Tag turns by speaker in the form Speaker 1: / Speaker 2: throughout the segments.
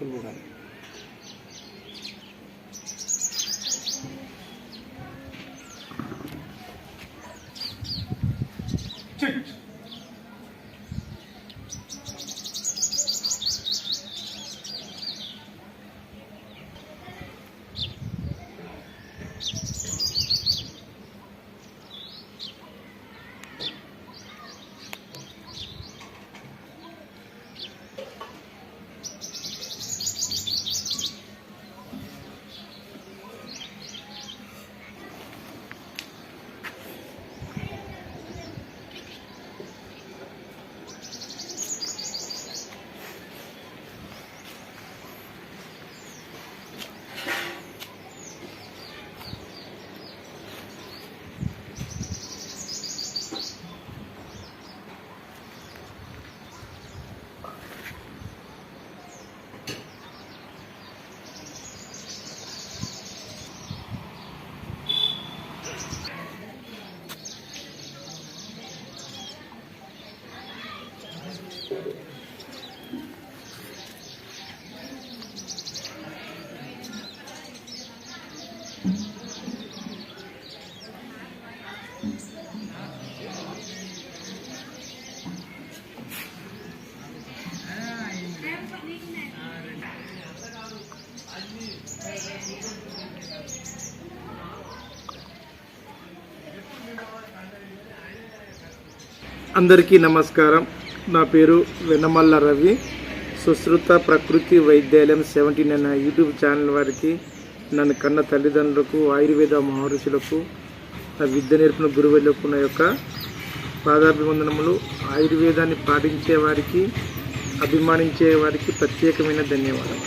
Speaker 1: మొక్కలు కూడా అందరికీ నమస్కారం. నా పేరు Vennamalla Ravi. Sushruta Prakruti Vaidyalayam seventy nine YouTube channel వారికి నన్ను కన్న తల్లిదండ్రులకు ఆయుర్వేద మహర్షులకు నా విద్య నేర్పిన గురువులకు నా యొక్క పాదాభివందనములు. ఆయుర్వేదాన్ని పాటించే వారికి అభిమానించే వారికి ప్రత్యేకమైన ధన్యవాదాలు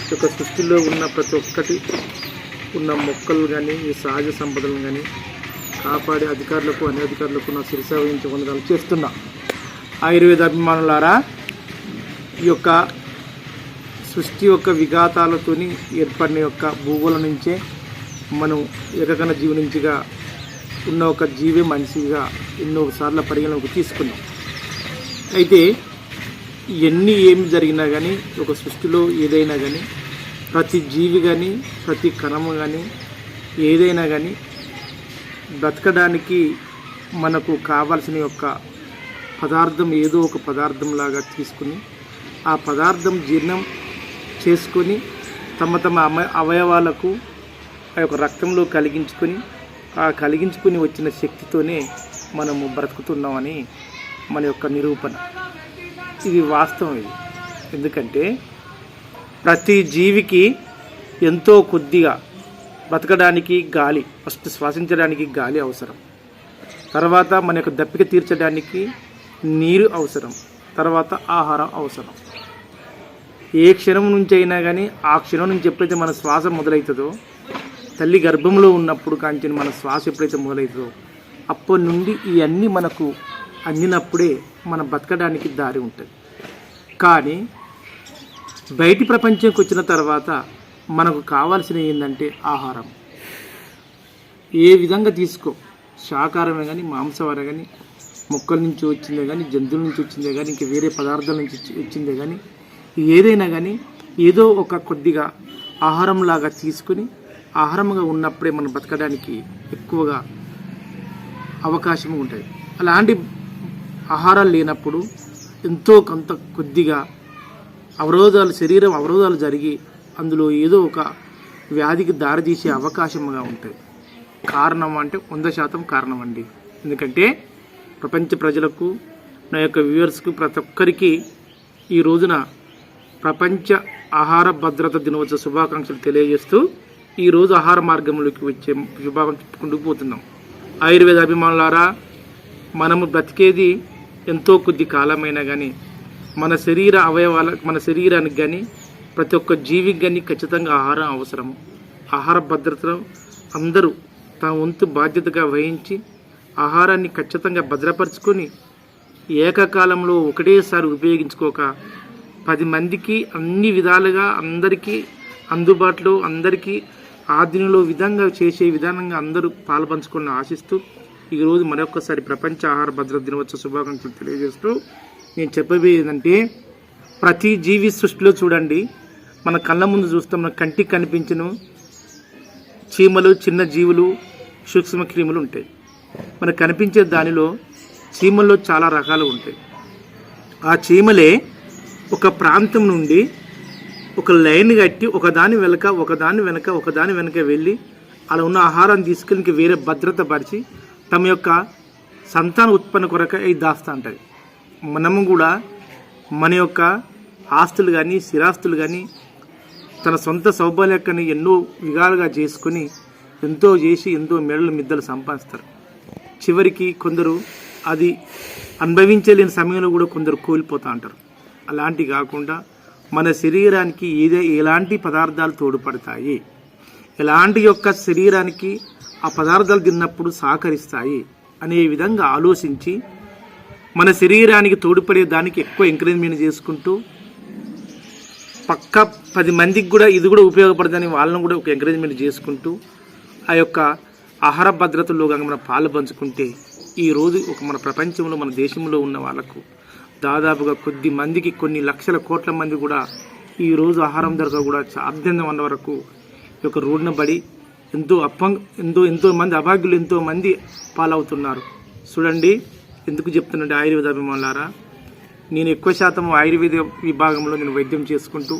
Speaker 1: ఈ యొక్క సృష్టిలో ఉన్న ప్రతి ఒక్కటి ఉన్న మొక్కలు కానీ ఈ సహజ సంపదలు కానీ కాపాడే అధికారులకు అన్ని అధికారులకు నా శిరస వహించి చేస్తున్నా. ఆయుర్వేద అభిమానులారా ఈ యొక్క సృష్టి యొక్క విఘాతాలతోని ఏర్పడిన యొక్క భూగోళం నుంచే మనం ఏకగన జీవనించిగా ఉన్న ఒక జీవే మనిషిగా ఎన్నోసార్లు పరిగణలోకి తీసుకున్నాం. అయితే ఎన్ని ఏమి జరిగినా కానీ ఒక సృష్టిలో ఏదైనా కానీ ప్రతి జీవి కానీ ప్రతి కణము కానీ ఏదైనా కానీ బ్రతకడానికి మనకు కావాల్సిన యొక్క పదార్థం ఏదో ఒక పదార్థం లాగా తీసుకుని ఆ పదార్థం జీర్ణం చేసుకొని తమ తమ అమ అవయవాలకు ఆ యొక్క రక్తంలో కలిగించుకొని ఆ కలిగించుకొని వచ్చిన శక్తితోనే మనము బ్రతుకుతున్నామని మన యొక్క నిరూపణ. ఇది వాస్తవం ఇది. ఎందుకంటే ప్రతి జీవికి ఎంతో కొద్దిగా బతకడానికి గాలి ఫస్ట్ శ్వాసించడానికి గాలి అవసరం. తర్వాత మన యొక్క దప్పిక తీర్చడానికి నీరు అవసరం. తర్వాత ఆహారం అవసరం. ఏ క్షణం నుంచి అయినా కానీ ఆ క్షణం నుంచి ఎప్పుడైతే మన శ్వాస మొదలవుతుందో తల్లి గర్భంలో ఉన్నప్పుడు కాంచిన మన శ్వాస ఎప్పుడైతే మొదలవుతుందో అప్పటి నుండి ఇవన్నీ మనకు అందినప్పుడే మన బతకడానికి దారి ఉంటుంది. కానీ బయటి ప్రపంచంకి వచ్చిన తర్వాత మనకు కావాల్సిన ఏంటంటే ఆహారం. ఏ విధంగా తీసుకో. శాకాహారమే కానీ మాంసాహారం కానీ మొక్కల నుంచి వచ్చిందే కానీ జంతువుల నుంచి వచ్చిందే కానీ ఇంకా వేరే పదార్థాల నుంచి వచ్చి- వచ్చిందే కానీ ఏదైనా కానీ ఏదో ఒక కొద్దిగా ఆహారంలాగా తీసుకుని ఆహారంగా ఉన్నప్పుడే మనం బతకడానికి ఎక్కువగా అవకాశం ఉంటుంది. అలాంటి ఆహారాలు లేనప్పుడు ఎంతో కొంత కొద్దిగా అవరోధాలు శరీరం అవరోధాలు జరిగి అందులో ఏదో ఒక వ్యాధికి దారితీసే అవకాశంగా ఉంటుంది. కారణం అంటే వంద శాతం కారణం అండి. ఎందుకంటే ప్రపంచ ప్రజలకు నా యొక్క వ్యూవర్స్కు ప్రతి ఒక్కరికి ఈ రోజున ప్రపంచ ఆహార భద్రత దినోత్సవ శుభాకాంక్షలు తెలియజేస్తూ ఈరోజు ఆహార మార్గంలోకి వచ్చే శుభాకాంక్షలు చెప్పుకుంటూ పోతున్నాం. ఆయుర్వేద అభిమానులారా మనము బ్రతికేది ఎంతో కొద్ది కాలమైనా కానీ మన శరీర అవయవాల మన శరీరానికి కానీ ప్రతి ఒక్క జీవికి కానీ ఖచ్చితంగా ఆహారం అవసరం. ఆహార భద్రతను అందరూ తమ వంతు బాధ్యతగా వహించి ఆహారాన్ని ఖచ్చితంగా భద్రపరుచుకొని ఏకకాలంలో ఒకటేసారి ఉపయోగించుకోక పది మందికి అన్ని విధాలుగా అందరికీ అందుబాటులో అందరికీ ఆధీనంలో విధంగా చేసే విధానంగా అందరూ పాల్పంచుకున్న ఆశిస్తూ ఈరోజు మరొకసారి ప్రపంచ ఆహార భద్రత దినోత్సవ శుభాకాంక్షలు తెలియజేస్తూ నేను చెప్పబోయేదంటే ప్రతి జీవి సృష్టిలో చూడండి. మన కళ్ళ ముందు చూస్తే మన కంటికి కనిపించను చీమలు చిన్న జీవులు సూక్ష్మ క్రిములు ఉంటాయి. మనకు కనిపించే దానిలో చీమల్లో చాలా రకాలు ఉంటాయి. ఆ చీమలే ఒక ప్రాంతం నుండి ఒక లైన్ కట్టి ఒకదాని వెనక ఒకదాని వెనక ఒకదాని వెనక వెళ్ళి అలా ఉన్న ఆహారం తీసుకెళ్ళి వేరే భద్రత పరిచి తమ యొక్క సంతాన ఉత్పన్న కొరకు ఇది దాస్తా ఉంటుంది మనము కూడా మన యొక్క ఆస్తులు కానీ స్థిరాస్తులు కానీ తన సొంత సౌభాగ్యాన్ని ఎన్నో విధాలుగా చేసుకొని ఎంతో చేసి ఎంతో మెడలు మిద్దలు సంపాదిస్తారు. చివరికి కొందరు అది అనుభవించలేని సమయంలో కూడా కొందరు కోల్పోతూ ఉంటారు. అలాంటి కాకుండా మన శరీరానికి ఏదే ఎలాంటి పదార్థాలు తోడ్పడతాయి? ఎలాంటి యొక్క శరీరానికి ఆ పదార్థాలు తిన్నప్పుడు సహకరిస్తాయి? అనే విధంగా ఆలోచించి మన శరీరానికి తోడ్పడే దానికి ఎక్కువ ఎంకరేజ్మెంట్ చేసుకుంటూ పక్క పది మందికి కూడా ఇది కూడా ఉపయోగపడదని వాళ్ళని కూడా ఒక ఎంకరేజ్మెంట్ చేసుకుంటూ ఆ యొక్క ఆహార భద్రతలో కనుక మనం పాలు పంచుకుంటే ఈరోజు ఒక మన ప్రపంచంలో మన దేశంలో ఉన్న వాళ్ళకు దాదాపుగా కొద్ది మందికి కొన్ని లక్షల కోట్ల మంది కూడా ఈరోజు ఆహారం దొరక కూడా సాధ్యంగా ఉన్న వరకు ఈ యొక్క రోడ్డున పడి ఎంతో అప్పం ఎంతో ఎంతో మంది అభాగ్యులు ఎంతో మంది పాలవుతున్నారు. చూడండి ఎందుకు చెప్తున్నట్టు ఆయుర్వేద అభిమానులారా నేను ఎక్కువ శాతం ఆయుర్వేద విభాగంలో నేను వైద్యం చేసుకుంటూ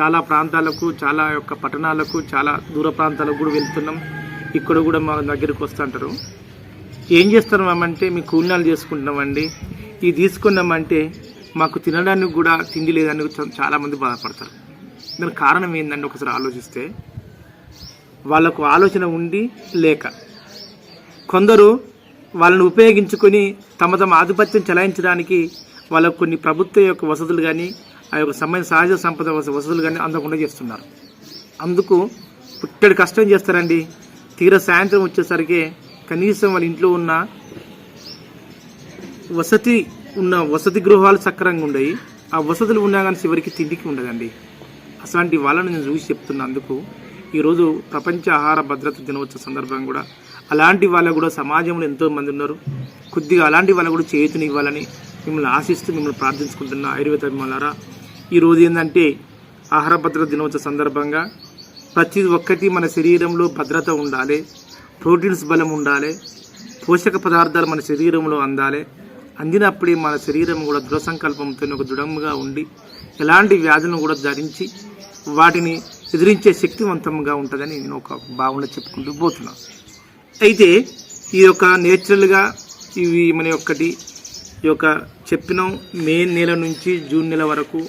Speaker 1: చాలా ప్రాంతాలకు చాలా యొక్క పట్టణాలకు చాలా దూర ప్రాంతాలకు కూడా వెళ్తున్నాం. ఇక్కడ కూడా మా దగ్గరికి వస్తుంటారు ఏం చేస్తున్నామంటే మీ కూలినాలు చేసుకుంటున్నామండి. ఇది తీసుకున్నామంటే మాకు తినడానికి కూడా తిండి లేదని చాలామంది బాధపడతారు. దానికి కారణం ఏంటంటే ఒకసారి ఆలోచిస్తే? వాళ్ళకు ఆలోచన ఉండి లేక. కొందరు వాళ్ళని ఉపయోగించుకొని తమ తమ ఆధిపత్యం చెలాయించడానికి వాళ్ళకు కొన్ని ప్రభుత్వ యొక్క వసతులు కానీ ఆ యొక్క సమయ సహజ సంపద వసతులు కానీ అందకుండా చేస్తున్నారు. అందుకు పుట్టడి కష్టం చేస్తారండి. తీర సాయంత్రం వచ్చేసరికి కనీసం వాళ్ళ ఇంట్లో ఉన్న వసతి ఉన్న వసతి గృహాలు సక్రంగా ఉండయి ఆ వసతులు ఉన్నా కానీ చివరికి తిండికి ఉండదండి. అట్లాంటి వాళ్ళని నేను చూసి చెప్తున్నా అందుకు ఈరోజు ప్రపంచ ఆహార భద్రత దినోత్సవ సందర్భంగా కూడా అలాంటి వాళ్ళకు కూడా సమాజంలో ఎంతోమంది ఉన్నారు. కొద్దిగా అలాంటి వాళ్ళకు కూడా చేతుని ఇవ్వాలని మిమ్మల్ని ఆశిస్తూ మిమ్మల్ని ప్రార్థించుకుంటున్న ఆయుర్వేద అభిమానులారా ఈరోజు ఏంటంటే ఆహార భద్రత దినోత్సవ సందర్భంగా ప్రతి ఒక్కటి మన శరీరంలో భద్రత ఉండాలి ప్రోటీన్స్ బలం ఉండాలి పోషక పదార్థాలు మన శరీరంలో అందాలి. అందినప్పుడే మన శరీరం కూడా దృఢ సంకల్పంతో ఒక దృఢంగా ఉండి ఎలాంటి వ్యాధులను కూడా ధరించి వాటిని ఎదిరించే శక్తివంతంగా ఉంటుందని నేను ఒక భావన చెప్పుకుంటూ పోతున్నాను. అయితే ఈ యొక్క నేచురల్గా ఇవి మన యొక్కటి ఈ యొక్క చెప్పినాం మే నెల నుంచి జూన్ నెల వరకు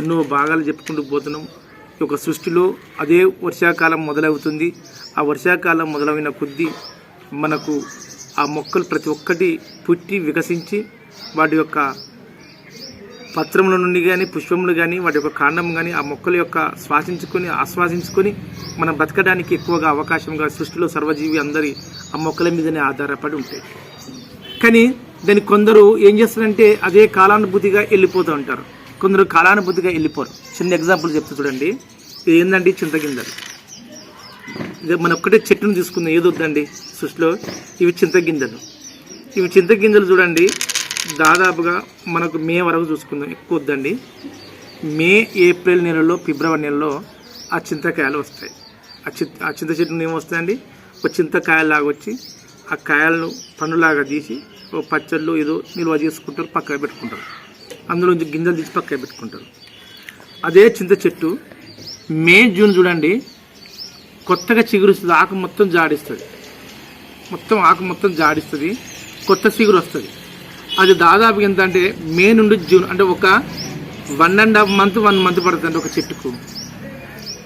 Speaker 1: ఎన్నో భాగాలు చెప్పుకుంటూ పోతున్నాం. ఈ యొక్క సృష్టిలో అదే వర్షాకాలం మొదలవుతుంది. ఆ వర్షాకాలం మొదలైన కొద్దీ మనకు ఆ మొక్కలు ప్రతి ఒక్కటి పుట్టి వికసించి వాటి యొక్క పత్రముల నుండి కానీ పుష్పములు కానీ వాటి యొక్క కాండం కానీ ఆ మొక్కల యొక్క శ్వాసించుకొని ఆస్వాదించుకొని మనం బతకడానికి ఎక్కువగా అవకాశంగా సృష్టిలో సర్వజీవి అందరి ఆ మొక్కల మీదనే ఆధారపడి ఉంటాయి. కానీ దాన్ని కొందరు ఏం చేస్తారంటే అదే కాలానుభూతిగా వెళ్ళిపోతూ ఉంటారు. కొందరు కాలానుభూతిగా వెళ్ళిపోరు. చిన్న ఎగ్జాంపుల్ చెప్తా చూడండి. ఇది ఏంటంటే చింతగింజలు ఇది మన ఒక్కటే చెట్టును తీసుకుందాం. ఏదొద్దండి సృష్టిలో ఇవి చింతగింజలు ఇవి చింతగింజలు చూడండి. దాదాపుగా మనకు మే వరకు చూసుకుందాం. ఎక్కువ వద్దండి. మే ఏప్రిల్ నెలలో ఫిబ్రవరి నెలలో ఆ చింతకాయలు వస్తాయి. ఆ చింత ఆ చింత చెట్టు ఏమొస్తాయండి? ఒక చింతకాయలాగా వచ్చి ఆ కాయలను పండులాగా తీసి పచ్చళ్ళు ఏదో నిల్వ చేసుకుంటారు పక్కన పెట్టుకుంటారు. అందులో నుంచి గింజలు తీసి పక్కన పెట్టుకుంటారు. అదే చింత చెట్టు మే జూన్ చూడండి కొత్తగా చిగురుస్తుంది ఆకు మొత్తం జాడిస్తుంది. మొత్తం ఆకు మొత్తం జాడిస్తుంది కొత్త చిగురు వస్తుంది. అది దాదాపు ఎంత అంటే మే నుండి జూన్ అంటే ఒక one and half month one month పడుతుంది ఒక చెట్టుకు.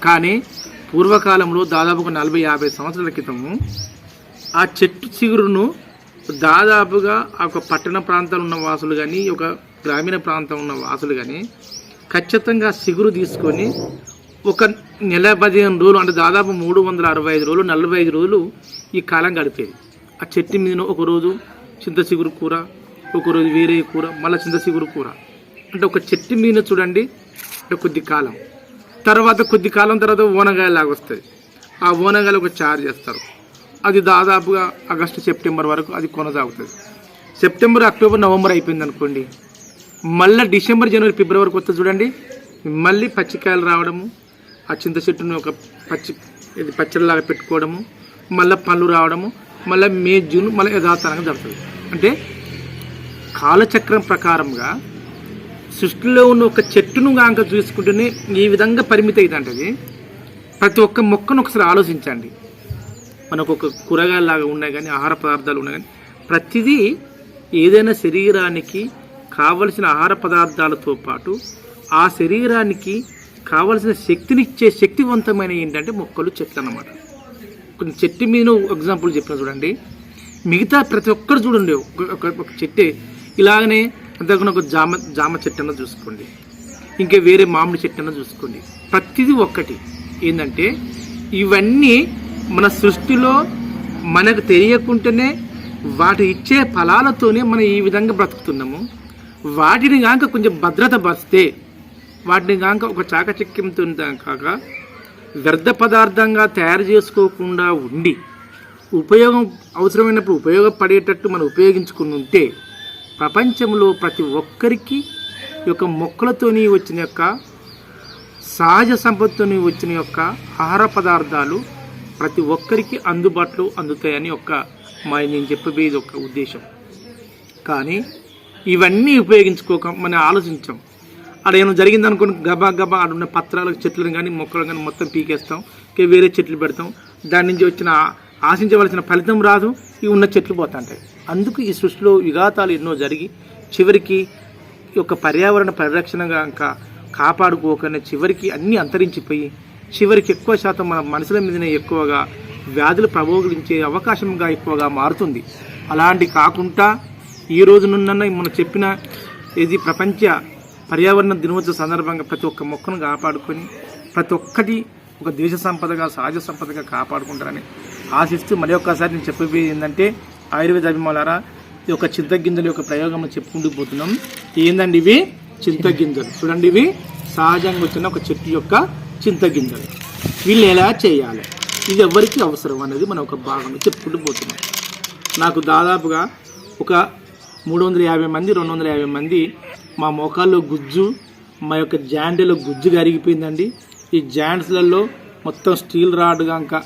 Speaker 1: కానీ పూర్వకాలంలో దాదాపు ఒక నలభై యాభై సంవత్సరాల క్రితము ఆ చెట్టు చిగురును దాదాపుగా ఒక పట్టణ ప్రాంతాలు ఉన్న వాసులు కానీ ఒక గ్రామీణ ప్రాంతం ఉన్న వాసులు కానీ ఖచ్చితంగా సిగురు తీసుకొని ఒక నెల పదిహేను రోజులు అంటే దాదాపు మూడు వందల అరవై ఐదు రోజులు నలభై ఐదు రోజులు ఈ కాలం గడిపేది. ఆ చెట్టు మీద ఒక రోజు చింత చిగురు కూర ఒక రోజు వేరే కూర మళ్ళీ చింత చిగురు కూర. అంటే ఒక చెట్టు మీద చూడండి కొద్ది కాలం. తర్వాత కొద్ది కాలం తర్వాత ఓనగాయలాగా వస్తుంది. ఆ ఓనగాయలు ఒక చారు చేస్తారు. అది దాదాపుగా ఆగస్టు సెప్టెంబర్ వరకు అది కొనసాగుతుంది. సెప్టెంబర్ అక్టోబర్ నవంబర్ అయిపోయింది అనుకోండి మళ్ళీ డిసెంబర్ జనవరి ఫిబ్రవరికి వస్తే చూడండి. మళ్ళీ పచ్చికాయలు రావడము ఆ చింత చెట్టును ఒక పచ్చి ఇది పచ్చడిలాగా పెట్టుకోవడము మళ్ళీ పళ్ళు రావడము మళ్ళీ మే జూన్ మళ్ళీ యథాతనంగా జరుగుతుంది. అంటే కాలచక్రం ప్రకారంగా సృష్టిలో ఉన్న ఒక చెట్టును గాంక చూసుకుంటేనే ఈ విధంగా పరిమితి అయిందంటది ప్రతి ఒక్క మొక్కను ఒకసారి ఆలోచించండి. మనకు ఒక కూరగాయలాగా ఉన్నాయి కానీ ఆహార పదార్థాలు ఉన్నాయి కానీ ప్రతిదీ ఏదైనా శరీరానికి కావలసిన ఆహార పదార్థాలతో పాటు ఆ శరీరానికి కావలసిన శక్తినిచ్చే శక్తివంతమైన ఏంటంటే మొక్కలు చెట్లు అన్నమాట. కొన్ని చెట్టు మీద ఎగ్జాంపుల్ చెప్పిన చూడండి. మిగతా ప్రతి ఒక్కరు చూడండి. ఒక- ఒక ఒక చెట్టే. ఇలాగనే అంతకున్న ఒక జామ జామ చెట్టు అన్న చూసుకోండి. ఇంకా వేరే మామిడి చెట్టు అన్న చూసుకోండి. ప్రతిదీ ఒక్కటి. ఏంటంటే ఇవన్నీ మన సృష్టిలో మనకు తెలియకుంటేనే వాటి ఇచ్చే ఫలాలతోనే మనం ఈ విధంగా బ్రతుకుతున్నాము. వాటిని కాక కొంచెం భద్రత పరిస్తే వాటిని కాక ఒక చాకచక్యంతో కాక వ్యర్థ పదార్థంగా తయారు చేసుకోకుండా ఉండి ఉపయోగం అవసరమైనప్పుడు ఉపయోగపడేటట్టు మనం ఉపయోగించుకుని ఉంటే ప్రపంచంలో ప్రతి ఒక్కరికి యొక్క మొక్కలతోని వచ్చిన యొక్క సహజ సంపత్తుని వచ్చిన యొక్క ఆహార పదార్థాలు ప్రతి ఒక్కరికి అందుబాటులో అందుతాయని ఒక మా నేను చెప్పబోయేది ఒక ఉద్దేశం. కానీ ఇవన్నీ ఉపయోగించుకోక మనం ఆలోచించాం. అక్కడ ఏమైనా జరిగిందనుకోని గబా గబా అక్కడ ఉన్న పత్రాలకు చెట్లను కానీ మొక్కలను కానీ మొత్తం పీకేస్తాం ఇంకా వేరే చెట్లు పెడతాం. దాని నుంచి వచ్చిన ఆశించవలసిన ఫలితం రాదు ఇవి ఉన్న చెట్లు పోతుంటాయి. అందుకు ఈ సృష్టిలో విఘాతాలు ఎన్నో జరిగి చివరికి ఈ యొక్క పర్యావరణ పరిరక్షణగా ఇంకా కాపాడుకోకనే చివరికి అన్నీ అంతరించిపోయి చివరికి ఎక్కువ శాతం మన మనసుల మీదనే ఎక్కువగా వ్యాధులు ప్రబోగించే అవకాశంగా ఎక్కువగా మారుతుంది. అలాంటి కాకుండా ఈ రోజునున్న మనం చెప్పిన ఇది ప్రపంచ పర్యావరణ దినోత్సవ సందర్భంగా ప్రతి ఒక్క మొక్కను కాపాడుకొని ప్రతి ఒక్కటి ఒక దేశ సంపదగా సహజ సంపదగా కాపాడుకుంటారని ఆశిస్తూ మరి ఒక్కసారి నేను చెప్పబోయేది ఏంటంటే ఆయుర్వేద అభిమానులారా ఈ యొక్క చింతగింజల యొక్క ప్రయోగం చెప్పుకుంటూ పోతున్నాం. ఏందండి ఇవి? చింతగింజలు. చూడండి ఇవి సహజంగా వచ్చిన ఒక చెట్టు యొక్క చింతగింజలు వీళ్ళు ఎలా చేయాలి? ఇది ఎవరికి అవసరం అనేది మనం ఒక భాగంలో చెప్పుకుంటూ పోతున్నాం. నాకు దాదాపుగా ఒక మూడు వందల యాభై మంది రెండు వందల యాభై మంది మా మోకాల్లో గుజ్జు మా యొక్క జాండీలో గుజ్జు కరిగిపోయిందండి. ఈ జాండ్స్లలో మొత్తం స్టీల్ రాడ్ కాక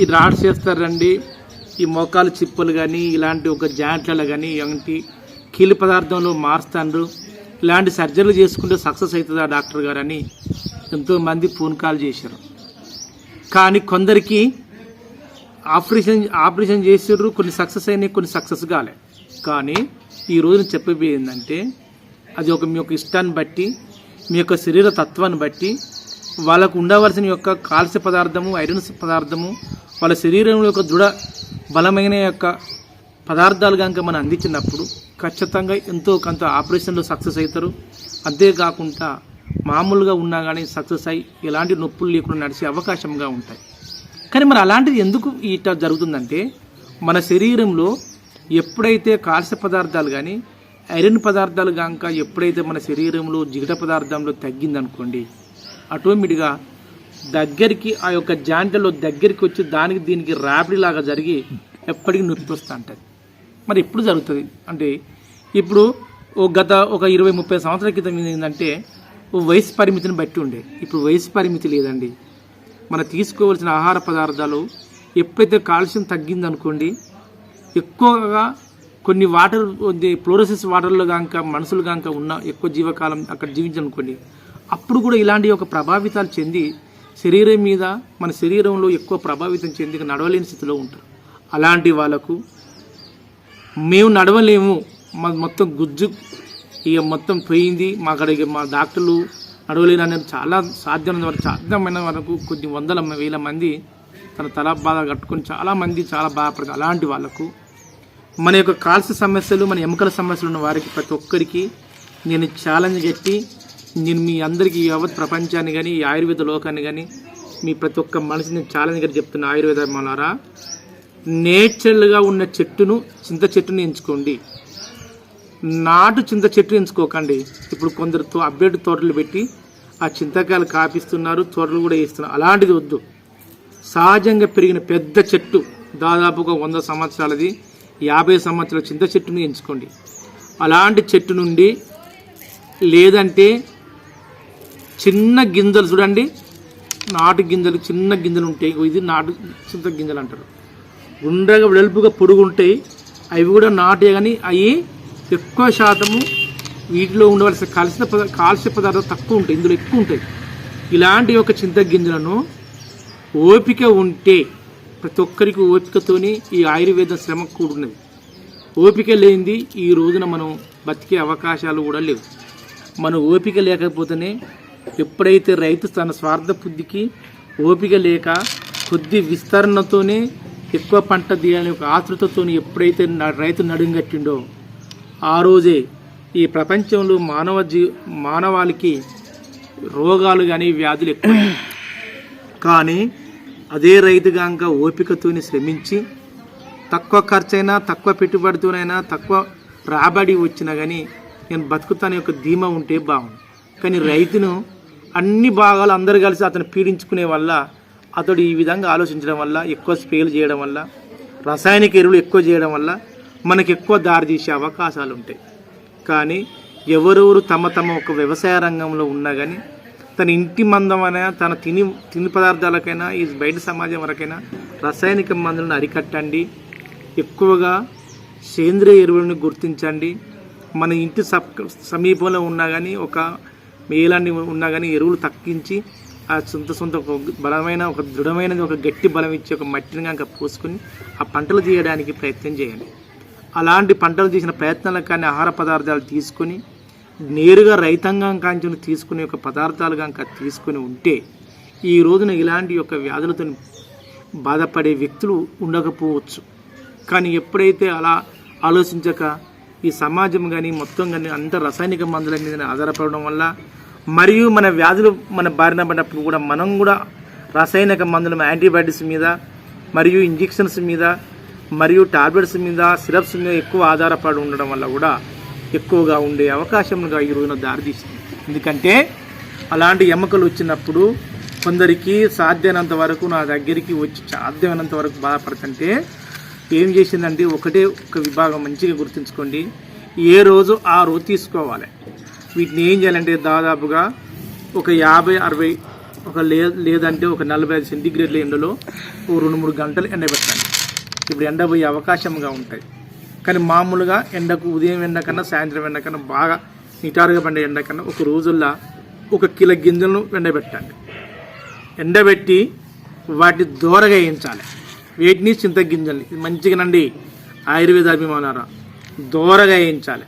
Speaker 1: ఈ రాడ్స్ చేస్తారండి ఈ మోకాలు చిప్పలు కానీ ఇలాంటి ఒక జాంట్లలో కానీ ఇలాంటి కీలు పదార్థంలో మారుస్తాండ్రు. ఇలాంటి సర్జరీలు చేసుకుంటే సక్సెస్ అవుతుందా డాక్టర్ గారు అని ఎంతోమంది ఫోన్ కాల్ చేశారు. కానీ కొందరికి ఆపరేషన్ ఆపరేషన్ చేసారు కొన్ని సక్సెస్ అయినాయి కొన్ని సక్సెస్ కాలే. కానీ ఈ రోజున చెప్పబోయేందంటే అది ఒక మీ యొక్క ఇష్టాన్ని బట్టి మీ యొక్క శరీర తత్వాన్ని బట్టి వాళ్ళకు ఉండవలసిన యొక్క కాల్స్య పదార్థము ఐరన్ పదార్థము వాళ్ళ శరీరం యొక్క దృఢ బలమైన యొక్క పదార్థాలు కనుక మనం అందించినప్పుడు ఖచ్చితంగా ఎంతో కొంత ఆపరేషన్లో సక్సెస్ అవుతారు. అంతేకాకుండా మామూలుగా ఉన్నా కానీ సక్సెస్ అయ్యి ఎలాంటి నొప్పులు లేకుండా నడిచే అవకాశంగా ఉంటాయి. కానీ మరి అలాంటిది ఎందుకు ఇట్లా జరుగుతుందంటే మన శరీరంలో ఎప్పుడైతే కాల్స్య పదార్థాలు కానీ ఐరన్ పదార్థాలు కనుక ఎప్పుడైతే మన శరీరంలో జిగట పదార్థంలో తగ్గిందనుకోండి ఆటోమేటిక్గా దగ్గరికి ఆ యొక్క జాంటలో దగ్గరికి వచ్చి దానికి దీనికి రాపిడిలాగా లాగా జరిగి ఎప్పటికీ నొప్పి వస్తూ ఉంటుంది మరి ఎప్పుడు జరుగుతుంది? అంటే ఇప్పుడు ఓ గత ఒక ఇరవై ముప్పై సంవత్సరాల క్రితం ఏంటంటే ఓ వయసు పరిమితిని బట్టి ఉండే. ఇప్పుడు వయసు పరిమితి లేదండి. మనం తీసుకోవాల్సిన ఆహార పదార్థాలు ఎప్పుడైతే కాల్షియం తగ్గిందనుకోండి ఎక్కువగా కొన్ని వాటర్ ఫ్లోరోసిస్ వాటర్లో కనుక మనుషులు కనుక ఉన్న ఎక్కువ జీవకాలం అక్కడ జీవించనుకోండి అప్పుడు కూడా ఇలాంటి ఒక ప్రభావితాలు చెంది శరీరం మీద మన శరీరంలో ఎక్కువ ప్రభావితం చెంది నడవలేని స్థితిలో ఉంటారు. అలాంటి వాళ్ళకు మేము నడవలేము. మా మొత్తం గుజ్జు ఇక మొత్తం పోయింది. మా అక్కడ మా డాక్టర్లు నడవలేరు అనేది చాలా సాధ్యమైన వరకు సాధ్యమైన వరకు కొన్ని వందల వేల మంది తన తల బాధ కట్టుకొని చాలామంది చాలా బాధపడతారు అలాంటి వాళ్ళకు మన యొక్క కాల్స్ సమస్యలు మన ఎముకల సమస్యలు ఉన్న వారికి ప్రతి ఒక్కరికి నేను ఛాలెంజ్ కట్టి నేను మీ అందరికీ యావత్ ప్రపంచాన్ని కానీ ఈ ఆయుర్వేద లోకాన్ని కానీ మీ ప్రతి ఒక్క మనిషిని ఛాలెంజ్ కట్టి చెప్తున్న ఆయుర్వేద మలారా నేచురల్గా ఉన్న చెట్టును చింత చెట్టును ఎంచుకోండి. నాటు చింత చెట్టు ఎంచుకోకండి. ఇప్పుడు కొందరు తో అబ్బేటు తోటలు పెట్టి ఆ చింతకాయలు కాపిస్తున్నారు తోటలు కూడా వేస్తున్నారు. అలాంటిది వద్దు. సహజంగా పెరిగిన పెద్ద చెట్టు దాదాపుగా వంద సంవత్సరాలది యాభై సంవత్సరాల చింత చెట్టుని ఎంచుకోండి. అలాంటి చెట్టు నుండి లేదంటే చిన్న గింజలు చూడండి. నాటు గింజలు చిన్న గింజలు ఉంటాయి. ఇది నాటు చింత గింజలు అంటారు. గుండ్రగా వెడల్పుగా పొడుగుంటాయి. అవి కూడా నాటే కానీ అవి ఎక్కువ శాతము వీటిలో ఉండవలసిన కలిసిన పద కాల్స్య పదార్థాలు తక్కువ ఉంటాయి. ఇందులో ఎక్కువ ఉంటాయి. ఇలాంటి యొక్క చింతగింజలను ఓపిక ఉంటే ప్రతి ఒక్కరికి ఓపికతోనే ఈ ఆయుర్వేద శ్రమ కూడున్నది. ఓపిక లేనిది ఈ రోజున మనం బతికే అవకాశాలు కూడా లేవు. మన ఓపిక లేకపోతేనే ఎప్పుడైతే రైతు తన స్వార్థ బుద్ధికి ఓపిక లేక కొద్ది విస్తరణతోనే ఎక్కువ పంట తీయాలని ఒక ఆతృతతో ఎప్పుడైతే న- రైతు నడుంగట్టిండో ఆ రోజే ఈ ప్రపంచంలో మానవ జీ మానవాళికి రోగాలు కానీ వ్యాధులు ఎక్కువ కానీ అదే రైతుగాక ఓపికతోని శ్రమించి తక్కువ ఖర్చైనా తక్కువ పెట్టుబడితోనైనా తక్కువ రాబడి వచ్చినా కానీ నేను బతుకుతానే ఒక ధీమా ఉంటే బాగుంది కానీ రైతును అన్ని భాగాలు అందరు కలిసి అతను పీడించుకునే వల్ల అతడు ఈ విధంగా ఆలోచించడం వల్ల ఎక్కువ స్ప్రేలు చేయడం వల్ల రసాయనిక ఎరువులు ఎక్కువ చేయడం వల్ల మనకి ఎక్కువ దారి తీసే అవకాశాలు ఉంటాయి కానీ ఎవరెవరు తమ తమ ఒక వ్యవసాయ రంగంలో ఉన్నా కానీ తన ఇంటి మందమైనా తన తిని తిని పదార్థాలకైనా ఈ బయట సమాజం వరకైనా రసాయనిక మందులను అరికట్టండి. ఎక్కువగా సేంద్రియ ఎరువులను గుర్తించండి. మన ఇంటి సప్ సమీపంలో ఉన్నా కానీ ఒక మేలాన్ని ఉన్నా కానీ ఎరువులు తగ్గించి ఆ సొంత సొంత ఒక బలమైన ఒక దృఢమైనది ఒక గట్టి బలం ఇచ్చి ఒక మట్టిని కనుక పోసుకొని ఆ పంటలు తీయడానికి ప్రయత్నం చేయండి. అలాంటి పంటలు తీసిన ప్రయత్నాలకు కానీ ఆహార పదార్థాలు తీసుకొని నేరుగా రైతాంగం కాంచుని తీసుకునే ఒక పదార్థాలు కనుక తీసుకొని ఉంటే ఈ రోజున ఇలాంటి యొక్క వ్యాధులతో బాధపడే వ్యక్తులు ఉండకపోవచ్చు. కానీ ఎప్పుడైతే అలా ఆలోచించక ఈ సమాజం కానీ మొత్తం కానీ అంత రసాయనిక మందుల మీద ఆధారపడడం వల్ల మరియు మన వ్యాధులు మన బారిన పడినప్పుడు కూడా మనం కూడా రసాయనిక మందులు యాంటీబయాటిక్స్ మీద మరియు ఇంజెక్షన్స్ మీద మరియు టాబ్లెట్స్ మీద సిరప్స్ మీద ఎక్కువ ఆధారపడి ఉండడం వల్ల కూడా ఎక్కువగా ఉండే అవకాశంగా ఈ రోజున దారితీస్తుంది ఎందుకంటే అలాంటి ఎముకలు వచ్చినప్పుడు కొందరికి సాధ్యమైనంత వరకు నా దగ్గరికి వచ్చి సాధ్యమైనంత వరకు బాధపడుతుంటే ఏం చేసిందంటే ఒకటే ఒక విభాగం మంచిగా గుర్తుంచుకోండి. ఏ రోజు ఆ రోజు తీసుకోవాలి. వీటిని ఏం చేయాలంటే దాదాపుగా ఒక యాభై అరవై ఒక లేదంటే ఒక నలభై ఐదు సెంటీగ్రేడ్ల ఎండలో ఓ రెండు మూడు గంటలు ఎండబెట్టాలి. ఇప్పుడు ఎండ పోయే అవకాశంగా ఉంటాయి. కానీ మామూలుగా ఎండకు ఉదయం ఎండ కన్నా సాయంత్రం ఎండ కన్నా బాగా నిటారుగా పండే ఎండ కన్నా ఒక రోజుల్లో ఒక కిలో గింజలను ఎండబెట్టండి ఎండబెట్టి వాటి దూరగా వేయించాలి. వేటిని చింత గింజల్ని ఇది మంచిగానండి ఆయుర్వేద అభిమానారా దూరగా వేయించాలి.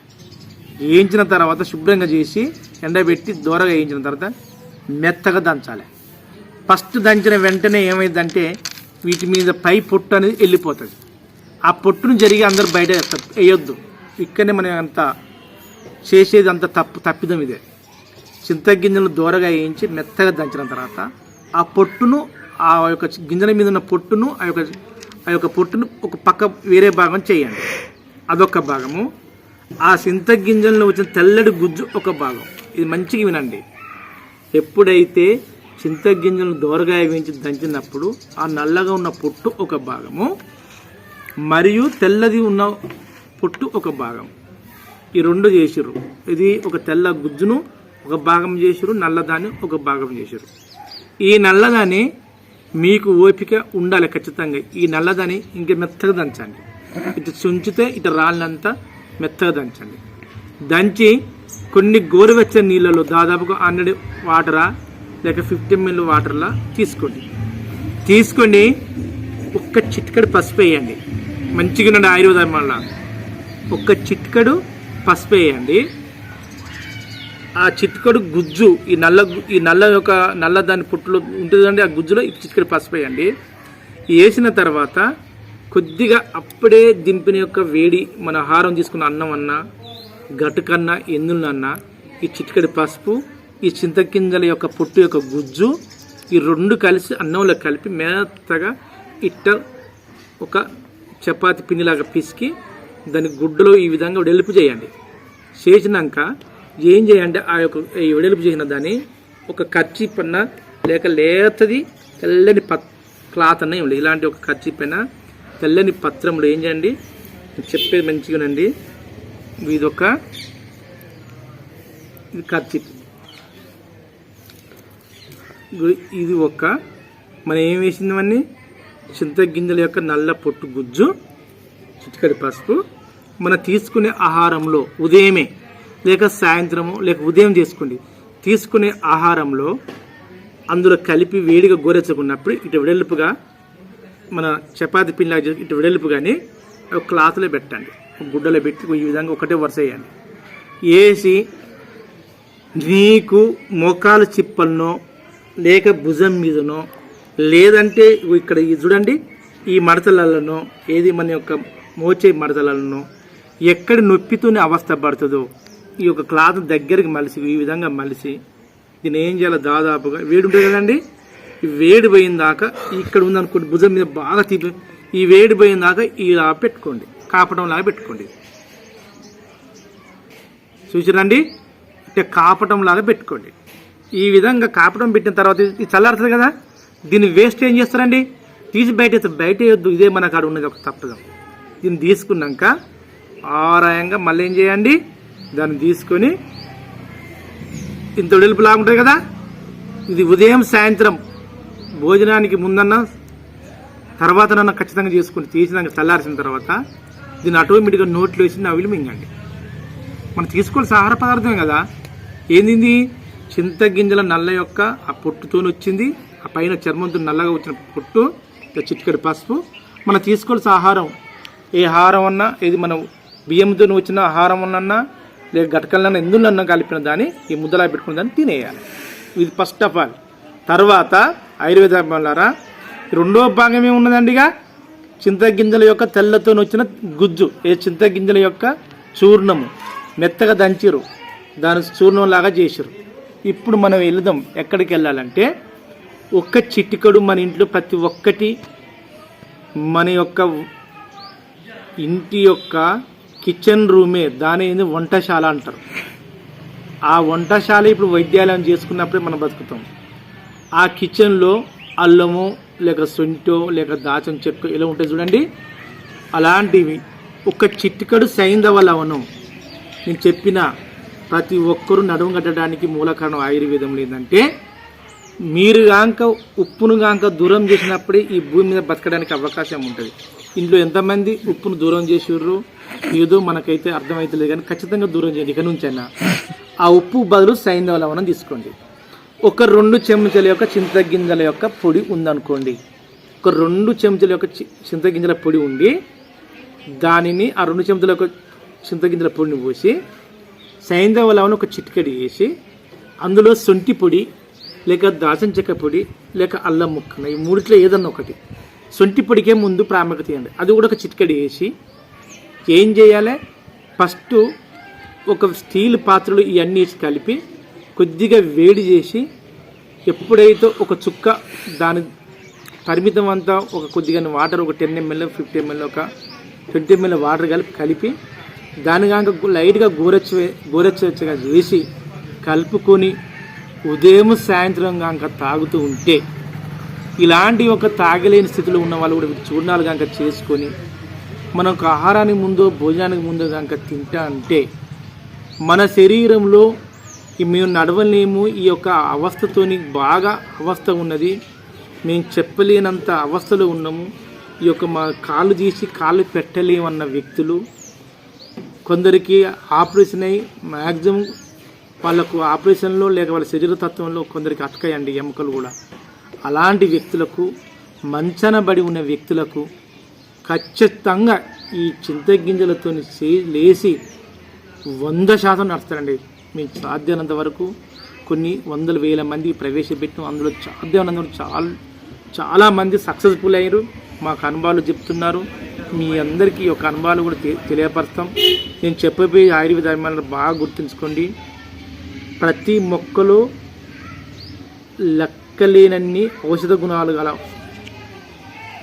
Speaker 1: వేయించిన తర్వాత శుభ్రంగా చేసి ఎండబెట్టి దూరగా వేయించిన తర్వాత మెత్తగా దంచాలి. ఫస్ట్ దంచిన వెంటనే ఏమైందంటే వీటి మీద పై పొట్టు అనేది వెళ్ళిపోతుంది. ఆ పొట్టును జరిగి అందరు బయట వేస్తారు. వేయొద్దు. ఇక్కడనే మనం అంత చేసేది అంత తప్పు తప్పిదం ఇదే. చింతగింజలను దూరగా వేయించి మెత్తగా దంచిన తర్వాత ఆ పొట్టును ఆ యొక్క గింజల మీద ఉన్న పొట్టును ఆ యొక్క ఆ యొక్క పొట్టును ఒక పక్క వేరే భాగం చేయండి. అదొక భాగము. ఆ చింత గింజల్లో వచ్చిన తెల్లటి గుజ్జు ఒక భాగం. ఇది మంచిగా వినండి. ఎప్పుడైతే చింత గింజలను దోరగా వేయించి దంచినప్పుడు ఆ నల్లగా ఉన్న పొట్టు ఒక భాగము మరియు తెల్లది ఉన్న పొట్టు ఒక భాగం. ఈ రెండు చేసిరు ఇది ఒక తెల్ల గుజ్జును ఒక భాగం చేసిరు నల్లదాన్ని ఒక భాగం చేసిరు ఈ నల్లదాన్ని మీకు ఓపిక ఉండాలి ఖచ్చితంగా. ఈ నల్లదాన్ని ఇంక మెత్తగా దంచండి. ఇటు చుంచితే ఇటు రాళ్ళంతా మెత్తగా దంచండి దంచి కొన్ని గోరువెచ్చని నీళ్ళలో దాదాపుగా హండ్రెడ్ వాటరా లేక ఫిఫ్టీ ఎంఎల్ వాటర్లా తీసుకోండి. తీసుకొని ఒక్క చిటికడు పసుపు వేయండి. మంచిగా ఉండండి ఆయుర్వేదం వల్ల ఒక్క చిటికడు పసుపు వేయండి. ఆ చిటికడు గుజ్జు ఈ నల్ల ఈ నల్ల యొక్క నల్ల దాని పుట్టులో ఉంటుందండి ఆ గుజ్జులో ఈ చిటికడు పసుపు వేయండి. వేసిన తర్వాత కొద్దిగా అప్పుడే దింపిన యొక్క వేడి మన ఆహారం తీసుకున్న అన్నం అన్నా గటుకన్నా ఎందులన్నా ఈ చిటికడి పసుపు ఈ చింతగింజల యొక్క పొట్టు యొక్క గుజ్జు ఈ రెండు కలిసి అన్నంలో కలిపి మెత్తగా ఇట్ట ఒక చపాతి పిండిలాగా పిసికి దాని గుడ్డలో ఈ విధంగా వెడల్పు చేయండి. చేసినాక ఏం చేయండి ఆ యొక్క ఈ వెడల్పు చేసిన దాన్ని ఒక కచ్చి పన్న లేక లేతది తెల్లని పత్ క్లాత్ అన్న ఇవ్వండి ఇలాంటి ఒక కచ్చి పైన తెల్లని పత్రంలో ఏం చేయండి? చెప్పేది మంచిగానండి ఇదొక ఇది ఖర్చు ఇది ఒక మనం ఏం వేసిందవన్నీ చింతగింజల యొక్క నల్ల పొట్టు గుజ్జు చిటికడి పసుపు. మనం తీసుకునే ఆహారంలో ఉదయమే లేక సాయంత్రము లేక ఉదయం చేసుకోండి. తీసుకునే ఆహారంలో అందులో కలిపి వేడిగా గోరెచ్చకున్నప్పుడు ఇటు వెడల్పుగా మన చపాతి పిండి ఇటు వెడల్పు కానీ ఒక క్లాత్లో పెట్టండి. గుడ్డలో పెట్టి ఈ విధంగా ఒకటే వరుస వేయండి. వేసి నీకు మోకాలు చిప్పలనో లేక భుజం మీదనో లేదంటే ఇక్కడ ఇది చూడండి ఈ మడతలలోనో ఏది మన యొక్క మోచే మడతలలోనో ఎక్కడ నొప్పితోనే అవస్థ పడుతుందో ఈ యొక్క క్లాత్ దగ్గరికి మలిసి ఈ విధంగా మలిసి దీని ఏం చేయాలి? దాదాపుగా వేడి ఉంటుంది కదండి? ఈ వేడి పోయిన దాకా ఇక్కడ ఉందనుకోండి భుజం మీద బాగా తీపి. ఈ వేడి పోయిన దాకా ఇలా పెట్టుకోండి కాపడం లాగా పెట్టుకోండి. చూసిరండి? అంటే కాపటం లాగా పెట్టుకోండి. ఈ విధంగా కాపటం పెట్టిన తర్వాత ఇది చల్లారుతుంది కదా దీన్ని వేస్ట్ ఏం చేస్తారండి? తీసి బయట బయట వేయొద్దు ఇదే మన కాడ ఉన్నది ఒక తప్పదు దీన్ని తీసుకున్నాక ఆరాయంగా మళ్ళీ ఏం చేయండి? దాన్ని తీసుకొని ఇంత వెడల్పు ఉంటుంది కదా ఇది ఉదయం సాయంత్రం భోజనానికి ముందన్న తర్వాత నన్ను ఖచ్చితంగా చేసుకుని తీసినాక చల్లార్చిన తర్వాత దీన్ని ఆటోమేటిక్గా నోట్లో వేసి నవ్వులు మింగండి. మనం తీసుకోవాల్సిన ఆహార పదార్థం కదా. ఏంది చింతగింజల నల్ల యొక్క ఆ పొట్టుతో వచ్చింది. ఆ పైన చర్మంతో నల్లగా వచ్చిన పొట్టు చిట్కడి పసుపు. మనం తీసుకోవాల్సిన ఆహారం ఏ ఆహారం అన్నా ఏది మనం బియ్యంతో వచ్చిన ఆహారం అన్నా లేక గటకలన్నా ఎందులన్నా కలిపిన దాన్ని ఈ ముద్దలా పెట్టుకున్న దాన్ని తినేయాలి. ఇది ఫస్ట్ ఆఫ్ ఆల్ తర్వాత ఆయుర్వేద వల్లారా రెండో భాగం ఉన్నదండిగా చింతగింజల యొక్క తెల్లతో వచ్చిన గుజ్జు. ఏ చింతగింజల యొక్క? చూర్ణము. మెత్తగా దంచిరు దాని చూర్ణం లాగా చేసిరు ఇప్పుడు మనం వెళదాం. ఎక్కడికి వెళ్ళాలంటే ఒక్క చిటికడు మన ఇంట్లో ప్రతి ఒక్కటి మన యొక్క ఇంటి యొక్క కిచెన్ రూమే. దాని ఏంది? వంటశాల అంటారు. ఆ వంటశాల ఇప్పుడు వైద్యాలయం చేసుకున్నప్పుడే మనం బతుకుతాం. ఆ కిచెన్లో అల్లము లేక సొంటో లేక దాచం చెక్క ఇలా ఉంటాయి చూడండి. అలాంటివి. ఒక చిట్కడు సైంధవ లవణం నేను చెప్పిన ప్రతి ఒక్కరూ నడుము కట్టడానికి మూల కారణం ఆయుర్వేదం ఏంటంటే మీరు గాంక ఉప్పును గాంక దూరం చేసినప్పుడే ఈ భూమి మీద బతకడానికి అవకాశం ఉంటుంది. ఇంట్లో ఎంతమంది ఉప్పును దూరం చేసిర్రు? ఏదో మనకైతే అర్థమవుతలేదు కానీ ఖచ్చితంగా దూరం చేయండి. ఇక నుంచైనా. ఆ ఉప్పు బదులు సైంధవ లవణం తీసుకోండి. ఒక రెండు చెంచాల యొక్క చింతగింజల యొక్క పొడి ఉందనుకోండి. ఒక రెండు చెంచాల యొక్క చి- చింతగింజల పొడి ఉండి దానిని ఆ రెండు చెంచాల యొక్క చింతగింజల పొడిని పోసి సైంధవ లవణం ఒక చిటికెడి వేసి అందులో సొంటి పొడి లేక దాచిన చెక్క పొడి లేక అల్లం ముక్కన ఈ మూడిట్లో ఏదన్నా ఒకటి. సొంటి పొడికే ముందు ప్రాముఖ్యత ఇవ్వండి. అది కూడా ఒక చిటికెడి వేసి ఏం చేయాలి? ఫస్ట్ ఒక స్టీల్ పాత్రలు ఇవన్నీ వేసి కలిపి కొద్దిగా వేడి చేసి ఎప్పుడైతే ఒక చుక్క దాని పరిమితం అంతా ఒక కొద్దిగా వాటర్ ఒక టెన్ ఎంఎల్ ఫిఫ్టీ ఎంఎల్ ఒక ట్వంటీ ఎంఎల్ వాటర్ కలిపి కలిపి దాని కాక లైట్గా గోరెచ్చ గోరెచ్చగా చేసి కలుపుకొని ఉదయం సాయంత్రం కాక తాగుతూ ఉంటే ఇలాంటి ఒక తాగలేని స్థితిలో ఉన్న వాళ్ళు కూడా చూర్ణాలు కనుక చేసుకొని మనం ఒక ఆహారానికి ముందు భోజనానికి ముందు కనుక తింటా అంటే మన శరీరంలో మేము నడవలేము ఈ యొక్క అవస్థతోని బాగా అవస్థ ఉన్నది. మేము చెప్పలేనంత అవస్థలో ఉన్నాము. ఈ యొక్క మా కాళ్ళు తీసి కాళ్ళు పెట్టలేమన్న వ్యక్తులు. కొందరికి ఆపరేషన్ అయి మ్యాక్సిమం వాళ్ళకు ఆపరేషన్లో లేక వాళ్ళ శరీర తత్వంలో కొందరికి అతకాయండి ఎముకలు కూడా. అలాంటి వ్యక్తులకు మంచనబడి ఉన్న వ్యక్తులకు ఖచ్చితంగా ఈ చింతగింజలతో లేచి వంద శాతం నడుస్తారండి. మేము సాధ్యమైనంత వరకు కొన్ని వందల వేల మంది ప్రవేశపెట్టాం అందులో సాధ్యమైనంత వరకు చాలా చాలామంది సక్సెస్ఫుల్ అయ్యారు. మాకు అనుభవాలు చెప్తున్నారు. మీ అందరికీ ఈ యొక్క అనుభవాలు కూడా తె- తెలియపరుస్తాం. నేను చెప్పబోయే ఆయుర్వేద అభిమానులు బాగా గుర్తుంచుకోండి. ప్రతి మొక్కలో లెక్కలేనన్ని ఔషధ గుణాలు గల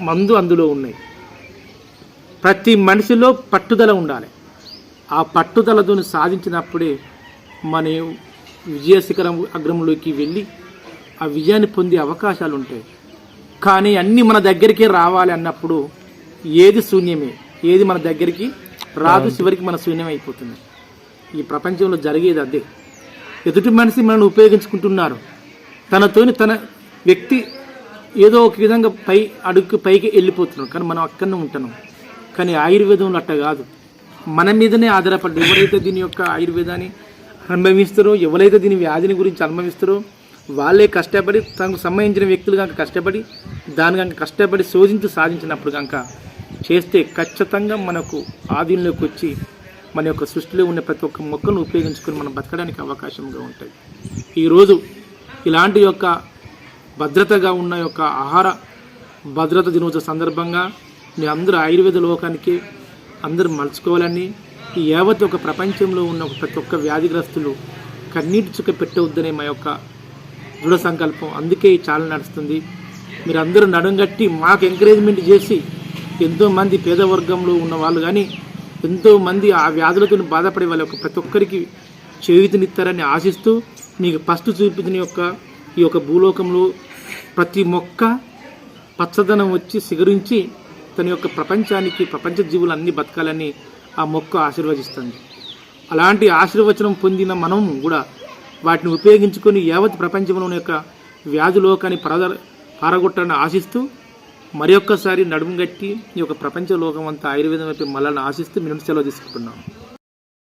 Speaker 1: మందు అందులో ఉన్నాయి. ప్రతి మనిషిలో పట్టుదల ఉండాలి. ఆ పట్టుదలతో సాధించినప్పుడే మన విజయ శిఖరం అగ్రంలోకి వెళ్ళి ఆ విజయాన్ని పొందే అవకాశాలు ఉంటాయి కానీ అన్నీ మన దగ్గరికి రావాలి అన్నప్పుడు ఏది శూన్యమే. ఏది మన దగ్గరికి రాదు చివరికి మన శూన్యం అయిపోతుంది. ఈ ప్రపంచంలో జరిగేది అదే. ఎదుటి మనిషి మనల్ని ఉపయోగించుకుంటున్నారు. తనతోని తన వ్యక్తి ఏదో ఒక విధంగా పై అడుగు పైకి వెళ్ళిపోతున్నాం కానీ మనం అక్కడనే ఉంటున్నాం. కానీ ఆయుర్వేదంలో అట్ట కాదు. మన మీదనే ఆధారపడి ఎవరైతే దీని యొక్క ఆయుర్వేదాన్ని అనుభవిస్తారో ఎవరైతే దీని వ్యాధిని గురించి అనుభవిస్తారో వాళ్ళే కష్టపడి తనకు సంబంధించిన వ్యక్తులు కనుక కష్టపడి దాని కనుక కష్టపడి శోధించి సాధించినప్పుడు కనుక చేస్తే ఖచ్చితంగా మనకు ఆధీనంలోకి వచ్చి మన యొక్క సృష్టిలో ఉన్న ప్రతి ఒక్క మొక్కను ఉపయోగించుకొని మనం బతకడానికి అవకాశంగా ఉంటుంది ఈరోజు ఇలాంటి యొక్క భద్రతగా ఉన్న యొక్క ఆహార భద్రత దినోత్సవ సందర్భంగా మీ అందరూ ఆయుర్వేద లోకానికి అందరూ మలుచుకోవాలని ఈ యావత్ ఒక ప్రపంచంలో ఉన్న ప్రతి ఒక్క వ్యాధిగ్రస్తులు కన్నీటి చుక్క పెట్టవద్దనే మా యొక్క దృఢ సంకల్పం. అందుకే ఈ ఛానల్ నడుస్తుంది. మీరు అందరూ నడుంగట్టి మాకు ఎంకరేజ్మెంట్ చేసి ఎంతోమంది పేద వర్గంలో ఉన్న వాళ్ళు కానీ ఎంతోమంది ఆ వ్యాధులతో బాధపడే వాళ్ళ యొక్క ప్రతి ఒక్కరికి చేయుతనిస్తారని ఆశిస్తూ మీకు ఫస్ట్ చూపించిన యొక్క ఈ యొక్క భూలోకంలో ప్రతి మొక్క పచ్చదనం వచ్చి సిగరించి తన యొక్క ప్రపంచానికి ప్రపంచ జీవులు అన్ని బతకాలని ఆ మొక్క ఆశీర్వదిస్తుంది. అలాంటి ఆశీర్వచనం పొందిన మనం కూడా వాటిని ఉపయోగించుకొని యావత్ ప్రపంచంలోని యొక్క వ్యాధి లోకాన్ని పరద పారగొట్టాలని ఆశిస్తూ మరి ఒక్కసారి నడుము గట్టి ఈ యొక్క ప్రపంచ లోకం అంతా ఆయుర్వేదం వైపు మళ్ళీ ఆశిస్తూ మేము సెలవు తీసుకుంటున్నాం.